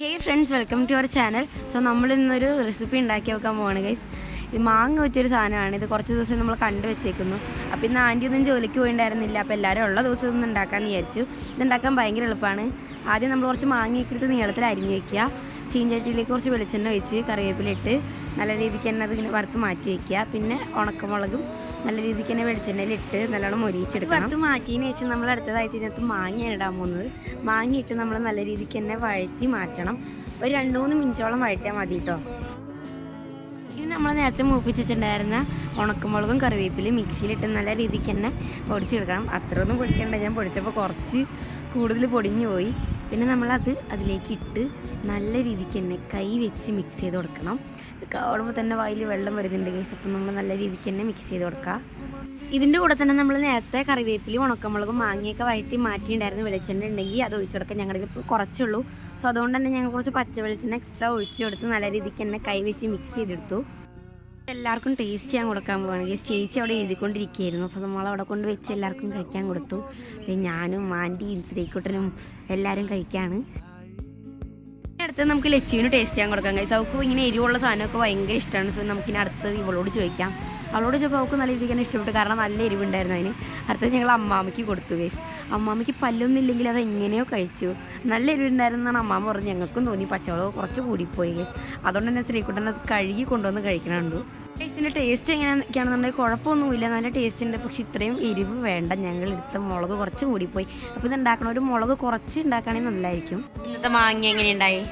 Hey friends welcome to our channel so നമ്മൾ ഇന്നൊരു recipe ഉണ്ടാക്കി വെക്കാൻ പോവാണ് ഗൈസ് ഇത് മാങ്ങ വെച്ചൊരു സാധനമാണ്. ഇത് കുറച്ച് ദിവസം നമ്മൾ കണ്ടു വെച്ചേക്കുന്നു. അപ്പോൾ ഇന്ന് ആന്റി ഒന്നും ജോലിക്ക് പോയിണ്ടായിരുന്നില്ല. അപ്പോൾ എല്ലാവരും ഉള്ള ദിവസം ഒന്നും ഉണ്ടാക്കാമെന്ന് വിചാരിച്ചു. ഇതുണ്ടാക്കാൻ ഭയങ്കര എളുപ്പമാണ് ആദ്യം നമ്മൾ കുറച്ച് മാങ്ങയൊക്കെ നീളത്തിൽ അരിഞ്ഞു വെക്കുക. ചീഞ്ചട്ടിയിലേക്ക് കുറച്ച് വെളിച്ചെണ്ണ ഒഴിച്ച് കറിവേപ്പിലിട്ട് നല്ല രീതിക്ക് തന്നെ അതിങ്ങനെ വറുത്ത് മാറ്റി വയ്ക്കുക പിന്നെ ഉണക്കമുളകും നല്ല രീതിക്ക് തന്നെ വെളിച്ചെണ്ണയിലിട്ട് നല്ലോണം മൊരിയിച്ചെടുക്കണം. വറുത്ത് മാറ്റിയതിന് ശേഷം നമ്മൾ അടുത്തതായിട്ട് ഇതിനകത്ത് മാങ്ങ ഇടാൻ പോകുന്നത്. മാങ്ങ ഇട്ട് നമ്മൾ നല്ല രീതിക്ക് തന്നെ വഴറ്റി മാറ്റണം. ഒരു രണ്ട് മൂന്ന് മിനിറ്റോളം വഴറ്റിയാൽ മതി കേട്ടോ. ഇനി നമ്മൾ നേരത്തെ മൂപ്പിച്ചിട്ടുണ്ടായിരുന്ന ഉണക്കമുളകും കറിവേപ്പിലും മിക്സിയിലിട്ട് നല്ല രീതിക്ക് തന്നെ പൊടിച്ചെടുക്കണം. അത്രയൊന്നും പൊടിക്കണ്ട. ഞാൻ പൊടിച്ചപ്പോൾ കുറച്ച് കൂടുതൽ പൊടിഞ്ഞു പോയി. പിന്നെ നമ്മളത് അതിലേക്ക് ഇട്ട് നല്ല രീതിക്ക് തന്നെ കൈ വെച്ച് മിക്സ് ചെയ്ത് കൊടുക്കണം. കാണുമ്പോൾ തന്നെ വായിൽ വെള്ളം വരുന്നുണ്ട് കേസ് അപ്പം നമ്മൾ നല്ല രീതിക്ക് തന്നെ മിക്സ് ചെയ്ത് കൊടുക്കുക ഇതിന്റെ കൂടെ തന്നെ നമ്മൾ നേരത്തെ കറിവേപ്പിലും ഉണക്കമുളകും മാങ്ങയൊക്കെ വഴറ്റി മാറ്റിയിട്ടുണ്ടായിരുന്നു വെളിച്ചെണ്ണ ഉണ്ടെങ്കിൽ അത് ഒഴിച്ചു കൊടുക്കാൻ ഞങ്ങളുടെ ഇപ്പോൾ കുറച്ചുള്ളൂ സോ അതുകൊണ്ട് തന്നെ ഞങ്ങൾ കുറച്ച് പച്ച വെളിച്ചെണ്ണ എക്സ്ട്രാ ഒഴിച്ചു കൊടുത്ത് നല്ല രീതിക്ക് തന്നെ കൈ വെച്ച് മിക്സ് ചെയ്തെടുത്തു. എല്ലാവർക്കും ടേസ്റ്റ് ചെയ്യാൻ കൊടുക്കാൻ പോവുകയാണ് ചേച്ചി അവിടെ എഴുതിക്കൊണ്ടിരിക്കുകയായിരുന്നു. അപ്പോൾ നമ്മൾ അവിടെ കൊണ്ട് വെച്ച് എല്ലാവർക്കും കഴിക്കാൻ കൊടുത്തു. ഞാനും ആന്റിയും ശ്രീക്കുട്ടനും എല്ലാവരും കഴിക്കാണ്. അടുത്ത് നമുക്ക് ലച്ചുവിന് ടേസ്റ്റ് ചെയ്യാൻ കൊടുക്കാം. കഴിച്ചു അവൾക്ക് ഇങ്ങനെ എരിവുള്ള സാധനമൊക്കെ ഭയങ്കര ഇഷ്ടമാണ്. സോ നമുക്കിനി അടുത്തത് ഇവളോട് ചോദിക്കാം. അവളോട് ചോദിച്ചപ്പോൾ അവൾക്ക് നല്ല രീതിക്ക് തന്നെ ഇഷ്ടപ്പെട്ടു. കാരണം നല്ല എരിവുണ്ടായിരുന്നു അതിന്. അടുത്തത് ഞങ്ങൾ അമ്മാമ്മയ്ക്ക് കൊടുത്തു ഗൈസ് അമ്മാമ്മയ്ക്ക് പല്ലൊന്നുമില്ലെങ്കിൽ അത് എങ്ങനെയോ കഴിച്ചു. നല്ല എരിവുണ്ടായിരുന്നാണ് അമ്മാമ്മ പറഞ്ഞു ഞങ്ങൾക്കും തോന്നി പച്ചവളവ് കുറച്ച് കൂടിപ്പോയി. ഗൈസ് അതുകൊണ്ട് തന്നെ ശ്രീകുട്ടൻ അത് കഴുകി കൊണ്ടുവന്ന് കഴിക്കണുണ്ടു. ഇതിന്റെ ടേസ്റ്റ് എങ്ങനെയൊക്കെയാണെന്നുണ്ടെങ്കിൽ കുഴപ്പമൊന്നുമില്ല. നല്ല ടേസ്റ്റ് ഉണ്ട്. പക്ഷെ ഇത്രയും എരിവ് വേണ്ട. ഞങ്ങൾ എടുത്ത മുളക് കുറച്ച് കൂടിപ്പോയി. അപ്പോൾ ഇത് ഉണ്ടാക്കണ ഒരു മുളക് കുറച്ച് ഉണ്ടാക്കുകയാണെങ്കിൽ നല്ലതായിരിക്കും ഇന്നത്തെ മാങ്ങ എങ്ങനെയുണ്ടായി?